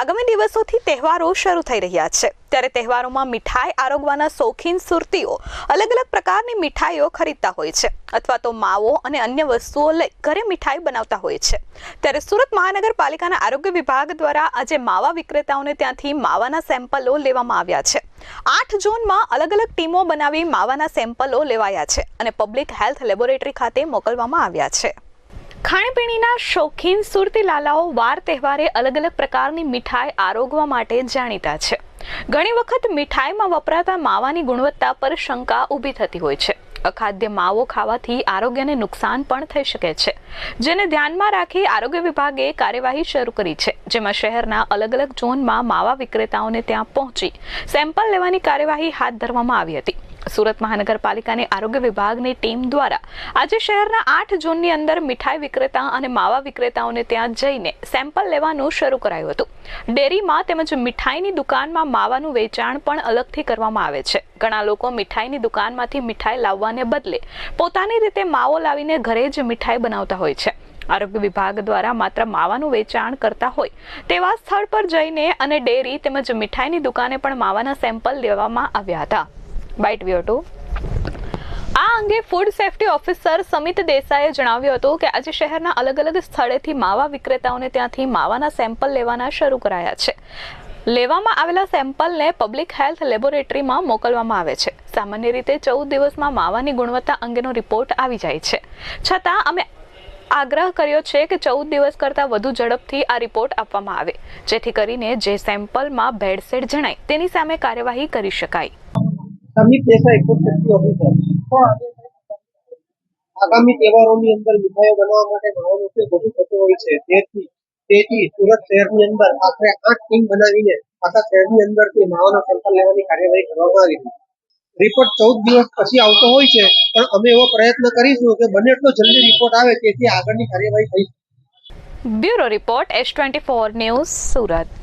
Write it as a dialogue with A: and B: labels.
A: આગામી દિવસોથી તહેવારો શરૂ થઈ રહ્યા છે. ત્યારે તહેવારોમાં મીઠાઈ આરોગવાના શોખીન સુરતીઓ અલગ અલગ પ્રકારની મીઠાઈઓ ખરીદતા હોય છે અથવા તો માવો અને અન્ય વસ્તુઓ લઈ ઘરે મીઠાઈ બનાવતા હોય છે. ત્યારે સુરત મહાનગરપાલિકાના આરોગ્ય વિભાગ દ્વારા આજે માવા વિક્રેતાઓને ત્યાંથી માવાના સેમ્પલો લેવામાં આવ્યા છે. આઠ ઝોનમાં અલગ અલગ ટીમો બનાવી માવાના સેમ્પલો લેવાયા છે અને પબ્લિક હેલ્થ લેબોરેટરી ખાતે મોકલવામાં આવ્યા છે. ખાણીપીણીના શોખીન સુરતી લાલાઓ વાર તહેવારે અલગ અલગ પ્રકારની મીઠાઈ આરોગવા માટે જાણીતા છે. ઘણી વખત મીઠાઈમાં વપરાતા માવાની ગુણવત્તા પર શંકા ઊભી થતી હોય છે. અખાદ્ય માવો ખાવાથી આરોગ્યને નુકસાન પણ થઈ શકે છે. જેને ધ્યાનમાં રાખી આરોગ્ય વિભાગે કાર્યવાહી શરૂ કરી છે. જેમાં શહેરના અલગ અલગ ઝોનમાં માવા વિક્રેતાઓને ત્યાં પહોંચી સેમ્પલ લેવાની કાર્યવાહી હાથ ધરવામાં આવી હતી. સુરત મહાનગરપાલિકાની આરોગ્ય વિભાગની ટીમ દ્વારા આજે શહેરના આઠ ઝોનની અંદર મીઠાઈ વિક્રેતા અને માવા વિક્રેતાઓને ત્યાં જઈને સેમ્પલ લેવાનું શરૂ કરાયું હતું. ડેરીમાં તેમજ મીઠાઈની દુકાનમાં માવાનું વેચાણ પણ અલગથી કરવામાં આવે છે. ઘણા લોકો મીઠાઈની દુકાનમાંથી મીઠાઈ લાવવાને બદલે પોતાની રીતે માવો લાવીને ઘરે જ મીઠાઈ બનાવતા હોય છે. આરોગ્ય વિભાગ દ્વારા માત્ર માવાનું વેચાણ કરતા હોય તેવા સ્થળ પર જઈને અને ડેરી તેમજ મીઠાઈની દુકાને પણ માવાના સેમ્પલ લેવામાં આવ્યા હતા. બાઇટ વ્યૂ ટુ આ અંગે ફૂડ સેફટી ઓફિસર સમિત દેસાઈએ જણાવ્યું હતું કે આજે શહેરના અલગ અલગ સ્થળેથી માવા વિક્રેતાઓને ત્યાંથી માવાના સેમ્પલ લેવાના શરૂ કરાયા છે. લેવામાં આવેલા સેમ્પલને પબ્લિક હેલ્થ લેબોરેટરીમાં મોકલવામાં આવે છે. સામાન્ય રીતે ચૌદ દિવસમાં માવાની ગુણવત્તા અંગેનો રિપોર્ટ આવી જાય છે. છતાં અમે આગ્રહ કર્યો છે કે ચૌદ દિવસ કરતાં વધુ ઝડપથી આ રિપોર્ટ આપવામાં આવે, જેથી કરીને જે સેમ્પલમાં ભેળસેળ જણાય તેની સામે કાર્યવાહી કરી શકાય.
B: સમીપ દેસાઈ સેફ્ટી ઓફિસર આગામી તહેવારોની અંદર મીઠાઈઓ બનાવવા માટે માવાનો ઉપયોગ વધુ થતો હોય છે. તેથી તેથી સુરત શહેરની અંદર આખરે આઠ ટીમ બનાવીને આખા શહેરની અંદર તે માવાના સેમ્પલ લેવાની કાર્યવાહી કરવામાં આવી હતી. રિપોર્ટ ચૌદ દિવસ પછી આવતો હોય છે પણ અમે એવો પ્રયત્ન કરીશું કે બને એટલો જલ્દી રિપોર્ટ આવે તેથી આગળની કાર્યવાહી થઈ શકે.
A: Bureau report S twenty four news Surat.